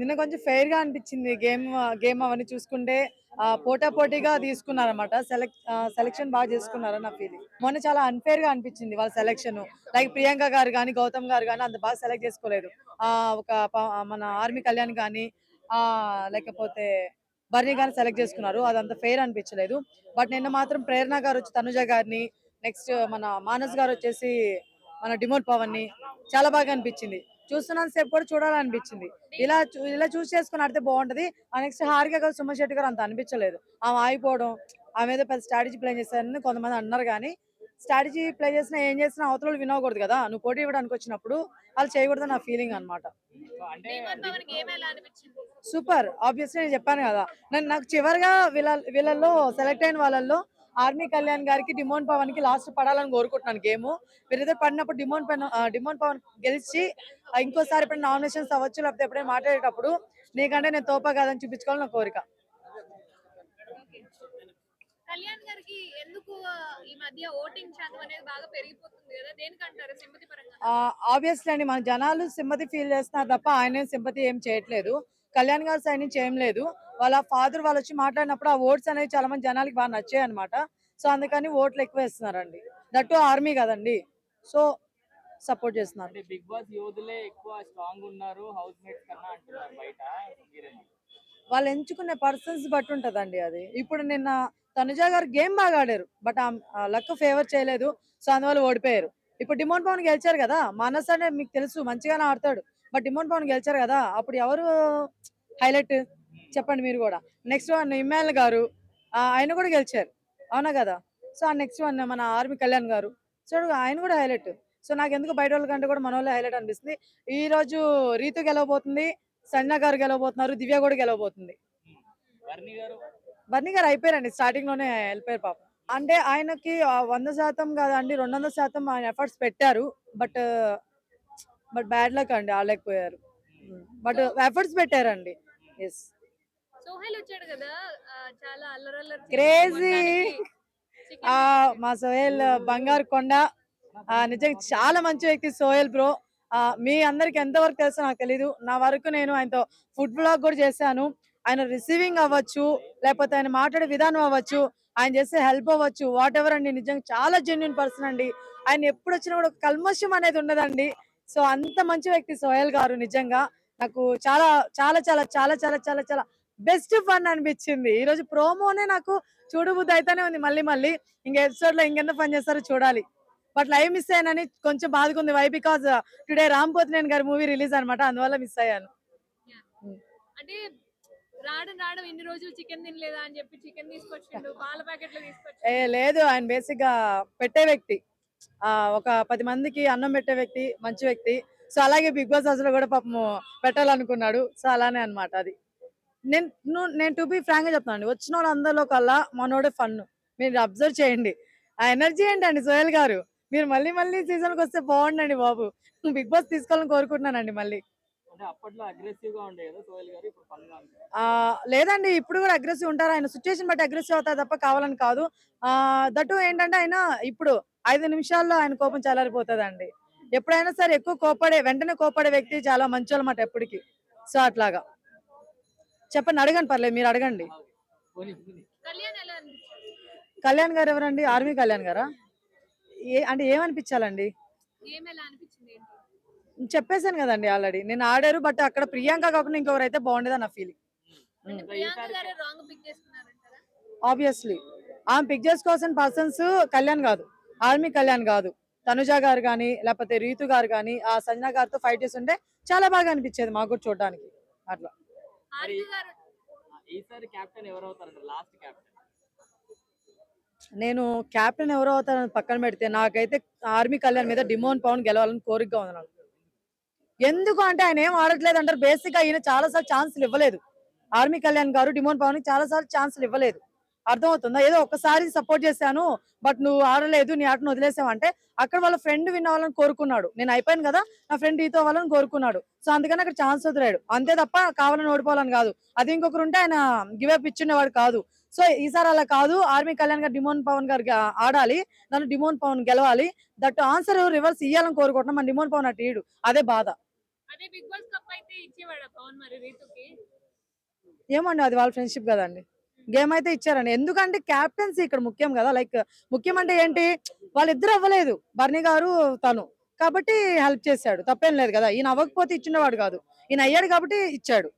నిన్న కొంచెం ఫెయిర్గా అనిపించింది. గేమ్ గేమ్ అవన్నీ చూసుకుంటే ఆ, పోటా పోటీగా తీసుకున్నారన్నమాట. సెలెక్ట్ సెలెక్షన్ బాగా చేసుకున్నారు నా ఫీలింగ్ మొన్న చాలా అన్ఫేర్గా అనిపించింది వాళ్ళ సెలెక్షన్ లైక్ ప్రియాంక గారు కానీ గౌతమ్ గారు కానీ అంత బాగా సెలెక్ట్ చేసుకోలేదు. ఆ ఒక మన ఆర్మీ కళ్యాణ్ కానీ ఆ లేకపోతే బర్నీ గారిని సెలెక్ట్ చేసుకున్నారు. అదంత ఫెయిర్ అనిపించలేదు. బట్ నిన్న మాత్రం ప్రేరణ గారు వచ్చి తనుజ గారిని నెక్స్ట్ మన మానస్ గారు వచ్చేసి మన డిమోట్ పవన్ని చాలా బాగా అనిపించింది. చూస్తున్నంత సేపు కూడా చూడాలనిపించింది. ఇలా ఇలా చూస్ చేసుకుని ఆడితే బాగుంటది. ఆ నెక్స్ట్ హారిక గారు శెట్టి గారు అంత అనిపించలేదు. ఆమె ఆగిపోవడం ఆమె ఏదో పెద్ద స్ట్రాటజీ ప్లే చేశారని కొంతమంది అన్నారు కానీ స్ట్రాటజీ ప్లే చేసినా ఏం చేసినా అవతల వినకూడదు కదా. నువ్వు పోటీ ఇవ్వడానికి వచ్చినప్పుడు వాళ్ళు చేయకూడదు నా ఫీలింగ్ అనిపించింది? సూపర్. ఆబ్వియస్లీ నేను చెప్పాను కదా. నేను నాకు చివరిగా వీళ్ళ వీళ్ళల్లో సెలెక్ట్ అయిన వాళ్ళల్లో ఆర్మీ కళ్యాణ్ గారికి డిమోన్ పవన్కి లాస్ట్ పడాలని కోరుకుంటున్నాను గేమ్. వీరిద్దరు పడినప్పుడు డిమోన్ పవన్ డిమోన్ పవన్ గెలిచి ఇంకోసారి ఎప్పుడైనా నామినేషన్స్ అవ్వచ్చు లేకపోతే ఎప్పుడైనా మాట్లాడేటప్పుడు నీకంటే నేను తోపా కాదని చూపించుకోవాలని నా కోరిక. కళ్యాణ్ గారికి ఎందుకు ఆ, ఈ మధ్య ఓటింగ్ శాతం అనేది బాగా పెరిగిపోతుంది కదా? దేనికంటారు సింపతి పరంగా? ఆబ్వియస్లీ అండి మన జనాలు సింపతి ఫీల్ చేస్తున్నారు తప్ప ఆయన సింపతి ఏం చేయట్లేదు. కళ్యాణ్ గారి సైడ్ నుంచి ఏం లేదు. వాళ్ళ ఫాదర్ వాళ్ళు వచ్చి మాట్లాడినప్పుడు ఆ ఓట్స్ అనేవి చాలా మంది జనాలకి బాగా నచ్చాయి అనమాట సో అందుకని ఓట్లు ఎక్కువ వేస్తున్నారండి. దట్టు ఆర్మీ కదండి. సో సపోర్ట్ చేస్తున్నారు. బిగ్ బాస్ యోధులే ఎక్కువ స్ట్రాంగ్ ఉన్నారు హౌస్ మేట్స్ కన్నా అంటున్నారు బయట. వాళ్ళు ఎంచుకునే పర్సన్స్ బట్టి ఉంటదండి అది. ఇప్పుడు నిన్న తనుజ గారు గేమ్ బాగా ఆడారు బట్ ఆ లక్ ఫేవర్ చేయలేదు. సో అందువల్ల ఓడిపోయారు. ఇప్పుడు డిమోన్ పవన్ గెలిచారు కదా మానస్ అంటే మీకు తెలుసు మంచిగానే ఆడతాడు. బట్ డిమోన్ పవన్ గెలిచారు కదా అప్పుడు ఎవరు హైలైట్? చెప్పండి మీరు కూడా. నెక్స్ట్ వన్ ఇమ్మాయిల్ గారు. ఆయన కూడా గెలిచారు. అవునా కదా? సో ఆ నెక్స్ట్ వన్ మన ఆర్మీ కళ్యాణ్ గారు. సో ఆయన కూడా హైలైట్. సో నాకు ఎందుకు బయట వాళ్ళ కంటే కూడా మన వాళ్ళే హైలైట్ అనిపిస్తుంది. ఈ రోజు రీతు గెలవబోతుంది సంజన గారు గెలవబోతున్నారు దివ్య కూడా గెలవబోతుంది. వర్ణి గారు? అయిపోయారండి స్టార్టింగ్లోనే వెళ్ళిపోయారు పాపం. అంటే ఆయనకి వంద శాతం కాదండి రెండు వందల శాతం ఆయన ఎఫర్ట్స్ పెట్టారు. బట్ బట్ బ్యాడ్ లక్ అండి ఆడలేకపోయారు. బట్ ఎఫర్ట్స్ పెట్టారండి. ఎస్ సోహెల్ వచ్చాడు కదా చాలా అల్లరల్లరి తెచ్చాడు. మా సోహెల్ బంగారు కొండ నిజంగా చాలా మంచి వ్యక్తి సోహెల్ బ్రో. మీ అందరికి ఎంతవరకు తెలుసో నాకు తెలీదు. నా వరకు నేను ఆయనతో ఫుడ్ బ్లాగ్ కూడా చేశాను. ఆయన రిసీవింగ్ అవ్వచ్చు లేకపోతే ఆయన మాట్లాడే విధానం అవ్వచ్చు ఆయన చేసే హెల్ప్ అవ్వచ్చు వాట్ ఎవర్ అండి. నిజంగా చాలా జెన్యున్ పర్సన్ అండి. ఆయన ఎప్పుడు వచ్చినా కూడా కల్మషం అనేది ఉండదండి సో అంత మంచి వ్యక్తి సోహెల్ గారు నిజంగా. నాకు చాలా చాలా చాలా చాలా చాలా చాలా చాలా బెస్ట్ ఫన్ అనిపించింది. ఈ రోజు ప్రోమోనే నాకు చూడబుద్ధి అయితేనే ఉంది మళ్ళీ మళ్ళీ. ఇంకా ఎపిసోడ్లో ఇంకెంత పని చేస్తారో చూడాలి. బట్ లైవ్ మిస్ అయ్యానని కొంచెం బాధగా ఉంది. Why because today Ram Pothineni గారి మూవీ రిలీజ్ అన్నమాట. అందువల్ల మిస్ అయ్యాను. అంటే రావడం రావడం ఇన్ని రోజులు చికెన్ తినలేదా అని చెప్పి చికెన్ తీసుకొచ్చిండు పాల ప్యాకెట్లు ఏ తీసుకొచ్చిండు. లేదు. ఆయన బేసిక్గా పెట్టే వ్యక్తి. ఒక పది మందికి అన్నం పెట్టే వ్యక్తి మంచి వ్యక్తి. సో అలాగే బిగ్ బాస్ హౌస్లో కూడా పాపం పెట్టాలనుకున్నాడు. సో అలానే అన్నమాట అది. నేను నేను టు బి ఫ్రాంక్గా చెప్తాను వచ్చిన వాళ్ళందరిలో కల్లా మనోడే ఫన్ మీరు అబ్జర్వ్ చేయండి. ఆ ఎనర్జీ ఏంటండి సోయల్ గారు? మీరు మళ్ళీ మళ్ళీ సీజన్కి వస్తే బాగుండండి బాబు. బిగ్ బాస్ తీసుకోవాలని కోరుకుంటున్నానండి మళ్ళీ. లేదండి ఇప్పుడు కూడా అగ్రెసివ్ ఉంటారు. ఆయన సిచ్యువేషన్ బట్టి అగ్రెసివ్ అవుతారు తప్ప కావాలని కాదు. ఆ దట్టు ఏంటంటే ఆయన ఇప్పుడు ఐదు నిమిషాల్లో ఆయన కోపం చల్లారిపోతుందండి. ఎప్పుడైనా సరే ఎక్కువ కోపడే వెంటనే కోపడే వ్యక్తి చాలా మంచి అన్నమాట ఎప్పటికి. సో అట్లాగా. చెప్పండి అడగండి పర్లేదు మీరు అడగండి. కళ్యాణ్ గారు ఎవరండి? ఆర్మీ కళ్యాణ్ గారా? ఏ అంటే ఏమనిపించాలండి గేమ్ ఎలా అనిపించింది ఏంటి చెప్పేశాను కదండి ఆల్రెడీ. నేను ఆడారు బట్ అక్కడ ప్రియాంక కాకుండా ఇంకెవరైతే బాగుండేది నా ఫీలింగ్ ఆబ్వియస్లీ ఆమె పిక్ చేసుకోవాల్సిన పర్సన్స్ కళ్యాణ్ కాదు. ఆర్మీ కళ్యాణ్ కాదు. తనుజ గారు కానీ లేకపోతే రీతు గారు కానీ ఆ సంజన గారితో ఫైట్ చేస్తుంటే చాలా బాగా అనిపించేది మాకు కూడా చూడడానికి. అట్లా. ఆర్తి గారు ఈసారి కెప్టెన్ ఎవరు అవుతారంట లాస్ట్ కెప్టెన్ నేను కెప్టెన్ ఎవరో అవుతారని పక్కన పెడితే నాకైతే ఆర్మీ కళ్యాణ్ మీద డిమోన్ పవన్ గెలవాలని కోరికగా ఉంది నాకు. ఎందుకు అంటే ఆయన ఏం ఆడట్లేదు అంటారు? బేసిక్గా ఈయన చాలా సార్లు ఛాన్సులు ఇవ్వలేదు. ఆర్మీ కళ్యాణ్ గారు డిమోన్ పవన్ చాలా సార్లు ఛాన్సులు ఇవ్వలేదు. అర్థమవుతుందా? ఏదో ఒక్కసారి సపోర్ట్ చేశాను బట్ నువ్వు ఆడలేదు నీ ఆటను వదిలేసావంటే అక్కడ వాళ్ళ ఫ్రెండ్ విన్ అవ్వాలని కోరుకున్నాడు. నేను అయిపోయాను కదా నా ఫ్రెండ్ ఈతో అవ్వాలని కోరుకున్నాడు. సో అందుకని అక్కడ ఛాన్స్ వదిలేడు. అంతే తప్ప కావాలని ఓడిపోవాలని కాదు. అది ఇంకొకరు ఉంటే ఆయన గివ్ అప్ ఇచ్చుండేవాడు కాదు. సో ఈసారి అలా కాదు. ఆర్మీ కళ్యాణ్ గారు డిమోన్ పవన్ గారు ఆడాలి. దాన్ని డిమోన్ పవన్ గెలవాలి. దట్ ఆన్సర్ రివర్స్ ఇవ్వాలని కోరుకుంటున్నాం. మన డిమోన్ పవన్ అటు ఇడు అదే బాధ. అదే బిగ్ బాస్ కప్ అయితే ఇచ్చేవాడు పవన్ మరి రీతుకి? ఏమండి అది వాళ్ళ ఫ్రెండ్షిప్ కదండి. గేమ్ అయితే ఇచ్చారండి. ఎందుకంటే క్యాప్టెన్సీ ఇక్కడ ముఖ్యం కదా. లైక్ ముఖ్యం అంటే ఏంటి? వాళ్ళిద్దరు అవ్వలేదు. బర్నీ గారు తను. కాబట్టి హెల్ప్ చేశాడు. తప్పేం లేదు కదా. ఈయన అవ్వకపోతే ఇచ్చినవాడు కాదు. ఈయన అయ్యాడు కాబట్టి ఇచ్చాడు.